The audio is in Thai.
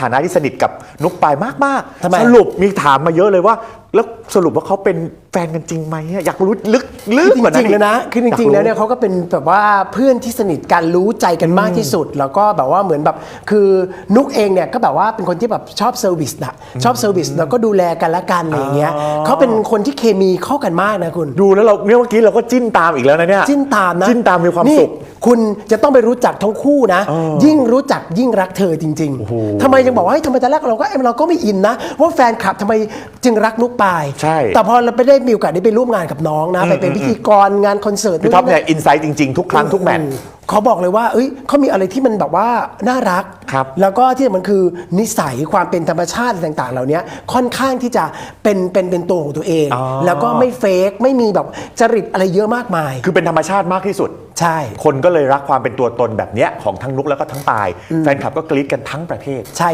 ฐานะที่สนิทกับนุกปายมากทำไมๆสรุปมีถามมาเยอะเลยว่า แล้วสรุปว่าเขาเป็นแฟนกันจริงไหมอะอยากรู้ลึกลึกจกว่านั้นริงๆอีก แล้วนะ คือจริงๆ แล้วเนี่ยเขาก็เป็นแบบว่าเพื่อนที่สนิทกันรู้ใจกันมากที่สุด แล้วก็แบบว่าเหมือนแบบคือนุกเองเนี่ยก็แบบว่าเป็นคนที่แบบชอบเซอร์วิสนะชอบเซอร์วิสแล้วก็ดูแลกันและกันอะไรอย่างเงี้ยเขาเป็นคนที่เคมีเข้ากันมากนะคุณ ดูแล้วเราเนี่ยเมื่อกี้เราก็จิ้นตามอีกแล้วนะเนี่ยจิ้นตามนะจิ้นตามมีความนี่สุขคุณจะต้องไปรู้จักทั้งคู่นะ ยิ่งรู้จักยิ่งรักเธอจริง ๆทำไมยังบอกว่าเฮ้ยทำไมตอนแรกเราก็เอ้ยเราก็ไม่อินนะ ว่าแฟนคลับทำไมจึงรักนุกปายใช่ แต่พอเราไปได้มีโอกาสได้ไปร่วมงานกับน้องนะ ไปเป็นพิธีกรงานคอนเสิร์ตพี่ท็อปเนี่ยอินไซต์จริง ๆ ทุกครั้งทุกแมตช์ เขาบอกเลยว่าเอ้ยเขามีอะไรที่มันแบบว่าน่ารัก ครับแล้วก็ที่สำคัญคือนิสัยความเป็นธรรมชาติอะไรต่างๆ เหล่านี้ค่อนข้างที่จะเป็นเป็นเป็นตัวของตัวเอง อ๋อ แล้วก็ไม่เฟกไม่มีแบบจริตอะไรเยอะมากมาย คือเป็นธรรมชาติมากที่สุด ใช่ คนก็เลยรักความเป็นตัวตนแบบเนี้ยของทั้งนุกแล้วก็ทั้งปาย แฟนคลับก็กรี๊ดกันทั้งประเทศ ใช่